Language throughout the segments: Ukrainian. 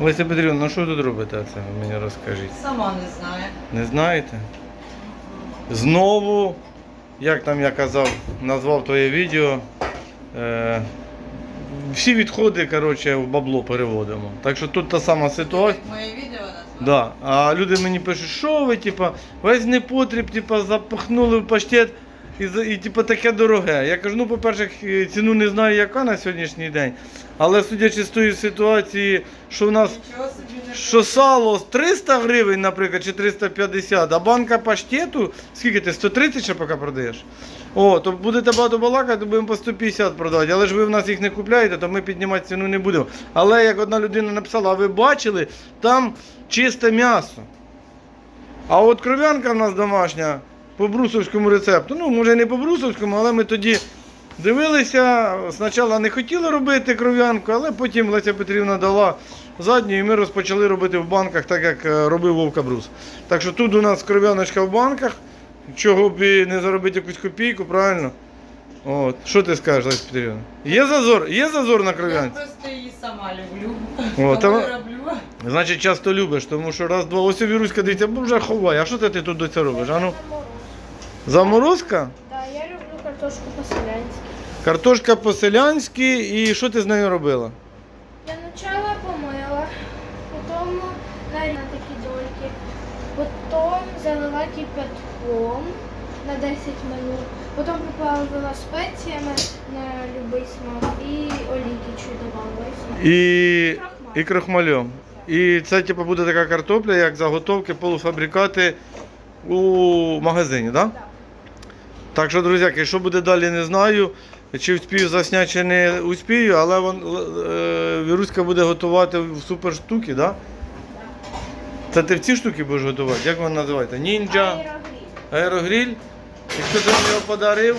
Леся Петрівна, ну що тут робите це? Ви мені розкажіть. Сама не знаю. Не знаєте? Знову, як там я казав, назвав твоє відео. Е, всі відходи, коротше, в бабло переводимо. Так що тут та сама ситуація. Моє відео назвати? Да. А люди мені пишуть, що ви, типа, весь непотріб, типа, запахнули в паштет і, і типа, таке дороге. Я кажу, ну, по-перше, е, ціну не знаю, яка на сьогоднішній день. Але судячи з тої ситуації, що в нас що сало 300 гривень, наприклад, чи 350, а банка паштету, скільки ти, 130 ще поки продаєш? О, то будете багато балакати, то будемо по 150 продавати. Але ж ви в нас їх не купляєте, то ми піднімати ціну не будемо. Але як одна людина написала, а ви бачили, там чисте м'ясо. А от кров'янка в нас домашня по брусовському рецепту. Ну, може не по брусовському, але ми тоді дивилися. Спочатку не хотіли робити кров'янку, але потім Леся Петрівна дала задню і ми розпочали робити в банках, так як е, робив Вовка Брус. Так що тут у нас кров'яночка в банках, чого б і не заробити якусь копійку, правильно? От. Що ти скажеш, Леся Петрівна? Є зазор? Є зазор на кров'янці? Я просто її сама люблю. О, та- роблю. Значить, часто любиш, тому що раз, два, ось віруська дивіться, бо вже ховай. А що ти тут до цього робиш? А ну? Заморозка? Да, я люблю картошку по-селянськи. Картошка по-селянськи і що ти з нею робила? Для начала помила, потім на такі дольки, потім залила кипятком на 10 минут, потім приправила спеціями на будь-який смак і олійки чуть. І, і крохмальом. І це типу, буде така картопля, як заготовки, полуфабрикати у магазині, так? Да? Так. Так що, друзяки, що буде далі, не знаю. Чи успію засняти, чи не успію, але вон, е, Віруська буде готувати в супер штуки, так? Да? Це ти в ці штуки будеш готувати? Як вона називається? Нінджа? Аерогріль. І хто тобі його подарив?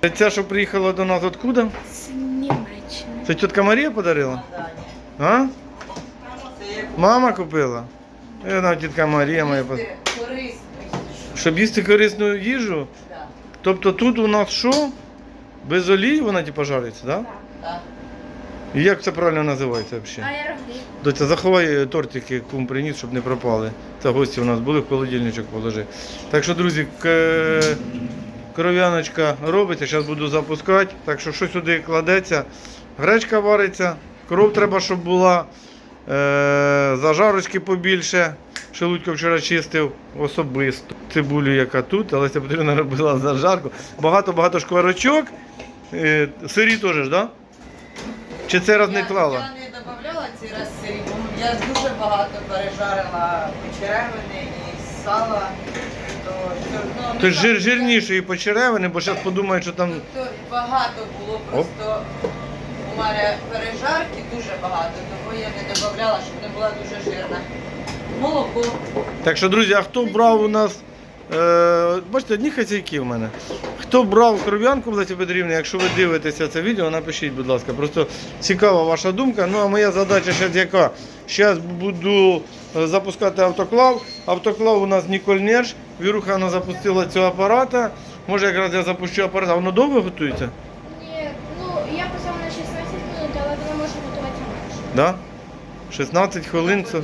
Це ця, що приїхала до нас откуда? З Німеччини. Це тітка Марія подарила? А? Мама купила? І вона тітка Марія моя. Щоб їсти корисну їжу. Тобто тут у нас що? Без олії вона типу жариться, так? Да? Так. І як це правильно називається взагалі? Аерогріль. Доця, заховай е, тортики, кум приніс, щоб не пропали. Це гості у нас були, в холодильничок положи. Так що, друзі, кров'яночка робиться, зараз буду запускати. Так що що сюди кладеться? Гречка вариться, кров треба, щоб була, зажарочки побільше. Шелудько вчора чистив особисто. Цибулю, яка тут, але це потрібно робила зажарку. Багато-багато шкварочок. Е- сирі теж, так? Да? Чи це раз не клала? Я не додавала цей раз сирі, бо я дуже багато пережарила почеревини і сала. То, одно, То ну, жир, жирнішої почеревини, бо зараз подумають, що там. То багато було просто у мене пережарки дуже багато, я не додавала, щоб не була дуже жирна. Молоко. Так що, друзі, а хто брав у нас. Е, бачите, одні хазяйки в мене. Хто брав кров'янку в Лесі Петрівні, якщо ви дивитеся це відео, напишіть, будь ласка. Просто цікава ваша думка. Ну а моя задача зараз яка? Зараз буду е, запускати автоклав. Автоклав у нас Ніколь Нерш. Віруха запустила цього апарата. Може якраз я запущу апарат. А воно довго готується? Ні, ну я писала на 16 минут, але вона може готуватися менше. Да? 16 хвилин це.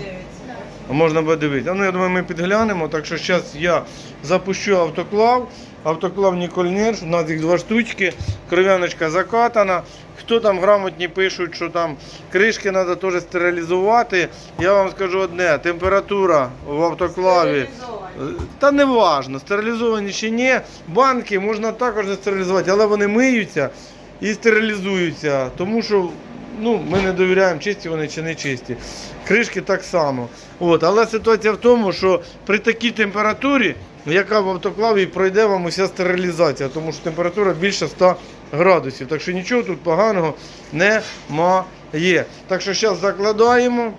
А Можна буде дивитися. Ну, я думаю, ми підглянемо. Так що зараз я запущу автоклав. Автоклав Нікольнерш, у нас їх два штучки, кров'яночка закатана. Хто там грамотні пишуть, що там кришки треба теж стерилізувати. Я вам скажу одне: температура в автоклаві. Та не важно, стерилізовані чи ні. Банки можна також не стерилізувати, але вони миються і стерилізуються. Тому що ну, ми не довіряємо, чисті вони чи не чисті. Кришки так само. От, але ситуація в тому, що при такій температурі, яка в автоклаві пройде вам уся стерилізація, тому що температура більше 100 градусів. Так що нічого тут поганого немає. Так що зараз закладаємо.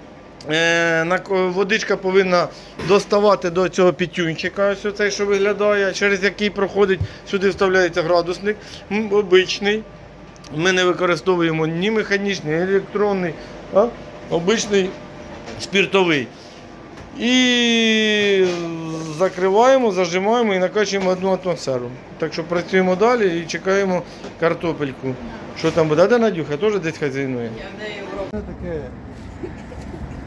Е, водичка повинна доставати до цього пітюнчика, ось оцей, що виглядає, через який проходить, сюди вставляється градусник, обичний. Ми не використовуємо ні механічний, ні електронний, а обичний спіртовий. І закриваємо, зажимаємо і накачуємо одну атмосферу. Так що працюємо далі і чекаємо картопельку. Що там буде? А де Надюха? Теж десь хазяйнує. Я в неї в таке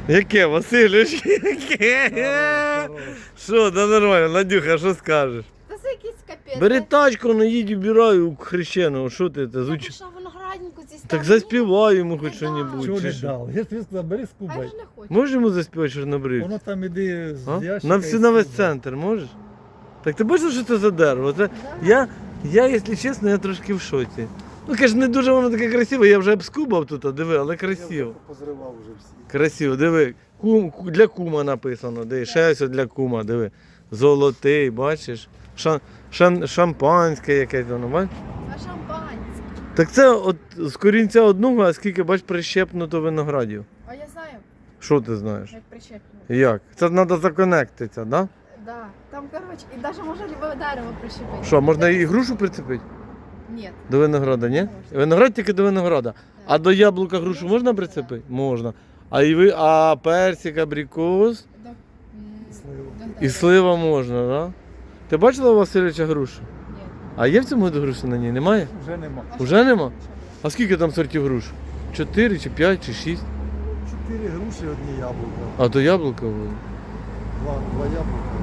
Яке, Васильович? Яке? Що, да нормально, Надюха, що скажеш? Капець. Бери тачку, ну їдь убирай у хрещеного, що ти це Я звуч... пішла винограднику зі Так заспівай йому хоч що-небудь. Чого не дав? Я тобі сказав, бери А я скубай. ж не хочу. Можеш йому заспівати чорнобривця? Воно там іди з А? ящика. На і на весь скубай. центр можеш? Так ти бачиш, що це за дерево? Це... Я, я, якщо чесно, я трошки в шоці. Ну, каже, не дуже воно таке красиве, я вже обскубав тут, а диви, але красиво. позривав вже всі. Красиво, диви. Кум, ку- для кума написано, диви. Ще ось для кума, диви. Золотий, бачиш? Шан, шан, шампанське якесь воно, бачиш? А шампанське. Так це от з корінця одного, а скільки бач прищепнуто виноградів. А я знаю, Що ти знаєш? як прищеплено. Як? Це треба законектитися, да? Да. Там, коротше, і навіть можна любе дерево прищепити. Що, можна і грушу прицепити? Ні. До винограда, ні? Виноград тільки до винограда. А до яблука грушу можна прицепити? Можна. А і ви, а персик, абрикос до і слива можна, так? Да? Ти бачила у Васильовича грушу? Ні. А є в цьому году груші на ній? Немає? Вже нема. Уже нема? А скільки там сортів груш? Чотири, чи п'ять, чи шість? Чотири груші, одні яблука. А то яблука буде. Два, два яблука.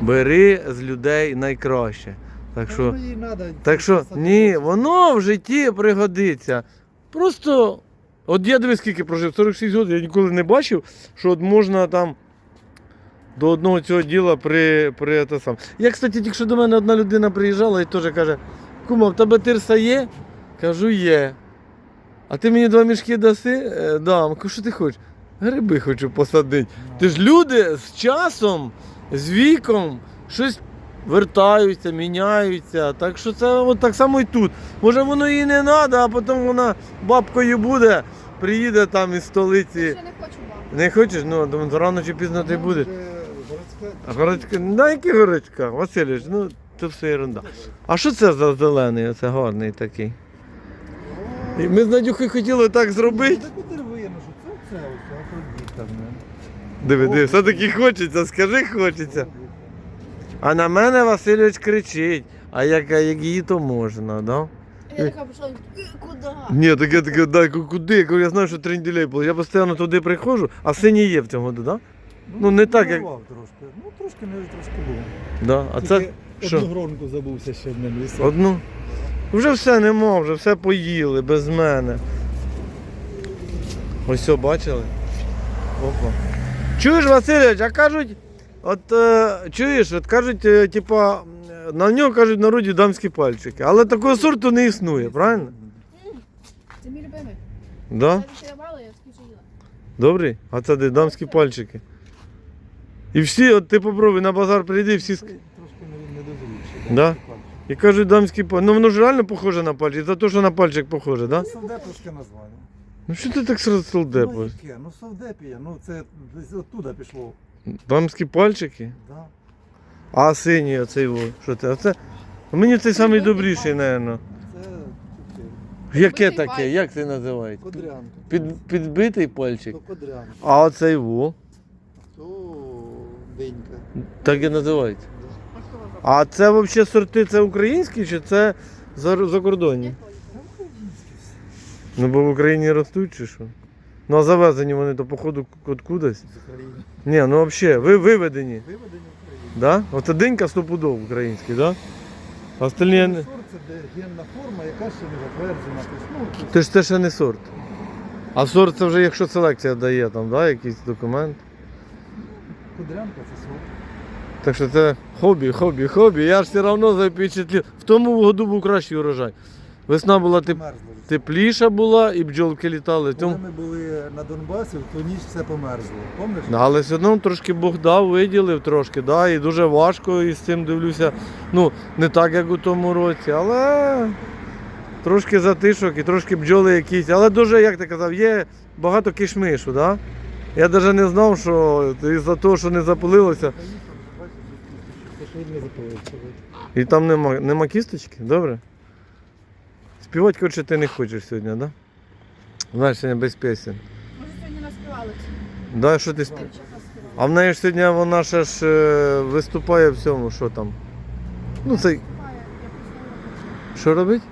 Бери з людей найкраще. Так що. Ну, Так що ні, воно в житті пригодиться. Просто, от я дивись, скільки прожив, 46 років, я ніколи не бачив, що от можна там до одного цього діла при, при те сам. Я, кстати, тільки що до мене одна людина приїжджала і теж каже: Кума, в тебе тирса є? Кажу, є. А ти мені два мішки даси? «Е, Дам. Що ти хочеш? Гриби хочу посадити. Ти ж люди з часом, з віком, щось вертаються, міняються. Так що це от так само і тут. Може воно їй не треба, а потім вона бабкою буде, приїде там із столиці. Я ще не хочу бабу. Не хочеш? Ну, думаю, рано чи пізно ти будеш. Городська. А горочка, да які горочка? Васильович, ну це все ерунда. А що це за зелений, оце гарний такий? І ми з Надюхою хотіли так зробити. Диви, диви, все-таки хочеться, скажи хочеться. А на мене Васильович кричить, а як, як її, то можна, да? Я така пішла, «Е, куди? Ні, так я таке, дай, куди? Я знаю, що тренділей було. Я постійно туди приходжу, а синій є в цьому году, да? Ну, не так, як- Трошки. Ну, трошки не трошки було. Да. А це що? Одну гронку забувся ще одним лісом. одну. Вже все нема, вже все поїли без мене. Ось все, бачили? Опа. Чуєш, Васильович, а кажуть, от е, чуєш, от кажуть, е, типа, на нього кажуть в народі дамські пальчики. Але такого сорту не існує, правильно? Це мій любимий. Да? Я давала, я скільки їла. Добрий? А це де дамські пальчики. І всі, от ти попробуй на базар прийди, всі ск- Трошки не. Да? і кажуть дамські пальчики. Ну воно ж реально похоже на пальчик, за те, що на пальчик похоже, да? Совдеповське названня. Ну що ти так сразу Ну, солдепуєш? яке? Ну, совдепія, ну це десь оттуда пішло. Дамські пальчики? Да. А синій оцей во. Що це? Оце? Мені цей самий добріший, напевно. Це. Яке Підбитий таке? пальчик. Як це називається? Кодрянка. Під, підбитий пальчик. То кодрянка. А оцей во. То денька. Так і називається. А це взагалі сорти це українські чи це за- закордонні? Ну бо в Україні ростуть чи що? Ну а завезені вони то походу откудись. З України. Ні, ну взагалі, ви виведені. Виведені в Україні. Да? Оце денька стопудов український, да? А остальні. я не- Сорт це де генна форма, яка ще не затверджена. Тобто, ну, тобто, Ти ж це ще не сорт. А сорт це вже якщо селекція дає там, да, якийсь документ. кодрянка це сорт. Так що це хобі, хобі, хобі. Я ж все одно запечатлів. В тому году був кращий урожай. Весна була теп... Тепліша була і бджолки літали. Коли тому... ми були на Донбасі, в ту ніч все померзло. Пам'ятаєш? Ну, Але все одно трошки Бог дав, виділив трошки, да, і дуже важко із цим дивлюся. Ну, не так, як у тому році, але трошки затишок і трошки бджоли якісь. Але дуже, як ти казав, є багато кишмишу, да? Я навіть не знав, що із-за того, що не запалилося, і там нема, нема кісточки, добре? Співати, коротше, ти не хочеш сьогодні, так? Да? Знаєш, сьогодні без пісень. Може сьогодні наспівали? Да, що ти спів... А в неї ж сьогодні вона ще ж е, виступає в цьому, що там. Ну, цей. Що робить?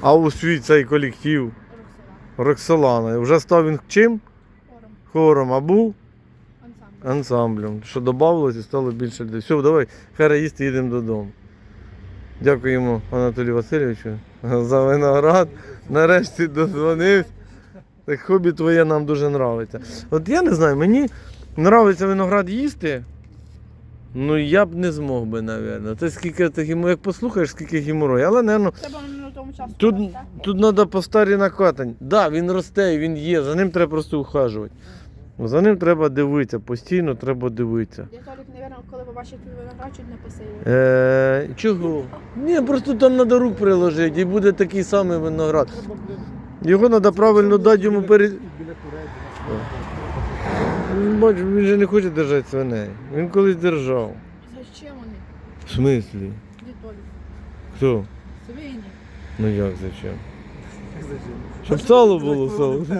А у свій цей колектив. Роксолана. Вже став він чим? Хором. Хором, а був Ансамбль. ансамблем. Що додавалось і стало більше людей. Все, давай, хай їсти, їдемо додому. Дякуємо Анатолію Васильовичу за виноград. Нарешті дозвонився. Так хобі твоє нам дуже подобається. От я не знаю, мені подобається виноград їсти. Ну я б не змог би, мабуть. Це скільки ти гімо- як послухаєш, скільки гіморой. Але, часу. Тут, тут треба по старій накатань. Так, да, він росте, він є, за ним треба просто ухажувати. За ним треба дивитися, постійно треба дивитися. Я Толік, мабуть, коли побачив твій виноград, чуть не. Е, чого? Ні, просто там треба рук приложити і буде такий самий виноград. Його треба правильно дати йому перед. Він, Бач, він же не хоче держати свиней. Він колись держав. Зачем вони? В смислі? Де Толік? Хто? Свині. Ну як зачем? Щоб сало було є,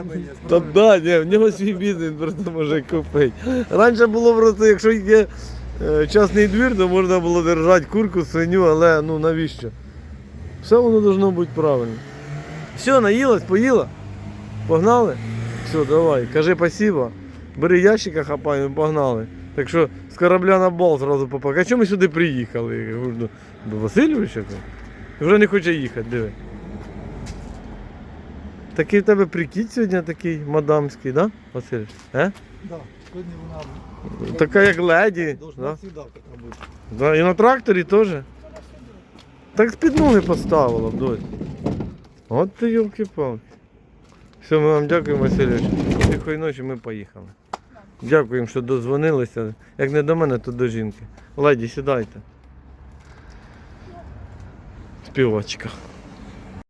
Та да, ні, в нього свій бізнес, просто може купити. Раніше було просто, якщо є е, частний двір, то можна було держати курку, свиню, але ну навіщо? Все воно должно бути правильно. Все, наїлась, поїла? Погнали? Все, давай, кажи спасибо. Бери ящика, хапаємо, і погнали. Так що з корабля на бал зразу попав. А чому ми сюди приїхали? Я говорю, «Ну, До Васильовича? Вже не хоче їхати, диви. Такий в тебе прикид сьогодні такий мадамський, да, Васильович? Е? Да, сьогодні вона Така як леді. Да? Да, і на тракторі теж. Так з-під ноги поставила б дось. От ти йолки-палки. Все, ми вам дякуємо, Васильович. Тихої ночі ми поїхали. Дякуємо, що дозвонилися. Як не до мене, то до жінки. Леді, сідайте. Співачка.